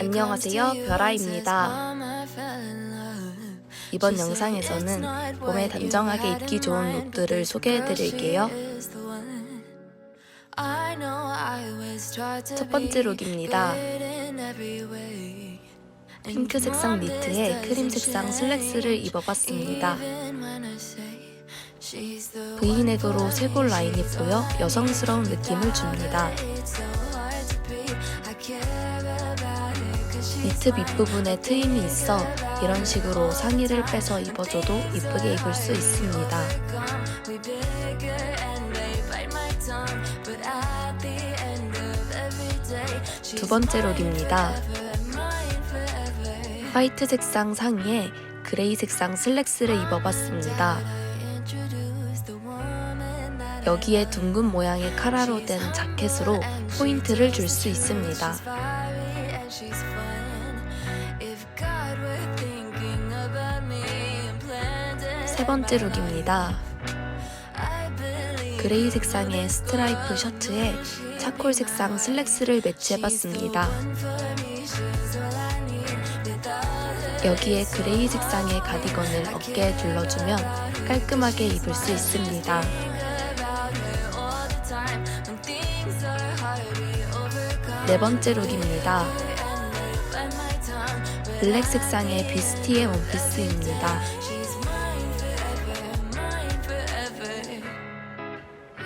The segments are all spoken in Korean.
안녕하세요, 벼라입니다. 이번 영상에서는 봄에 단정하게 입기 좋은 룩들을 소개해 드릴게요. 첫 번째 룩입니다. 핑크 색상 니트에 크림 색상 슬랙스를 입어봤습니다. V넥으로 쇄골 라인이 보여 여성스러운 느낌을 줍니다. 니트 밑부분에 트임이 있어 이런 식으로 상의를 빼서 입어줘도 이쁘게 입을 수 있습니다. 두 번째 룩입니다. 화이트 색상 상의에 그레이 색상 슬랙스를 입어봤습니다. 여기에 둥근 모양의 카라로 된 자켓으로 포인트를 줄 수 있습니다. 세 번째 룩입니다. 그레이 색상의 스트라이프 셔츠에 차콜 색상 슬랙스를 매치해봤습니다. 여기에 그레이 색상의 가디건을 어깨에 둘러주면 깔끔하게 입을 수 있습니다. 네 번째 룩입니다. 블랙 색상의 비스티의 원피스입니다.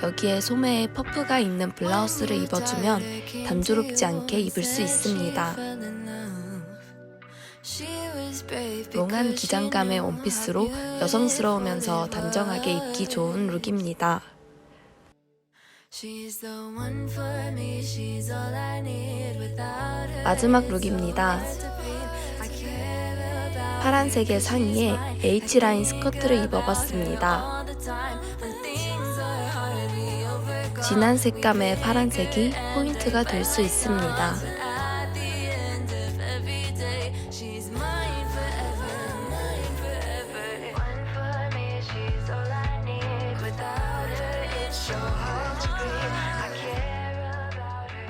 여기에 소매에 퍼프가 있는 블라우스를 입어주면 단조롭지 않게 입을 수 있습니다. 롱한 기장감의 원피스로 여성스러우면서 단정하게 입기 좋은 룩입니다. 마지막 룩입니다. 파란색의 상의에 H라인 스커트를 입어봤습니다. 진한 색감의 파란색이 포인트가 될 수 있습니다.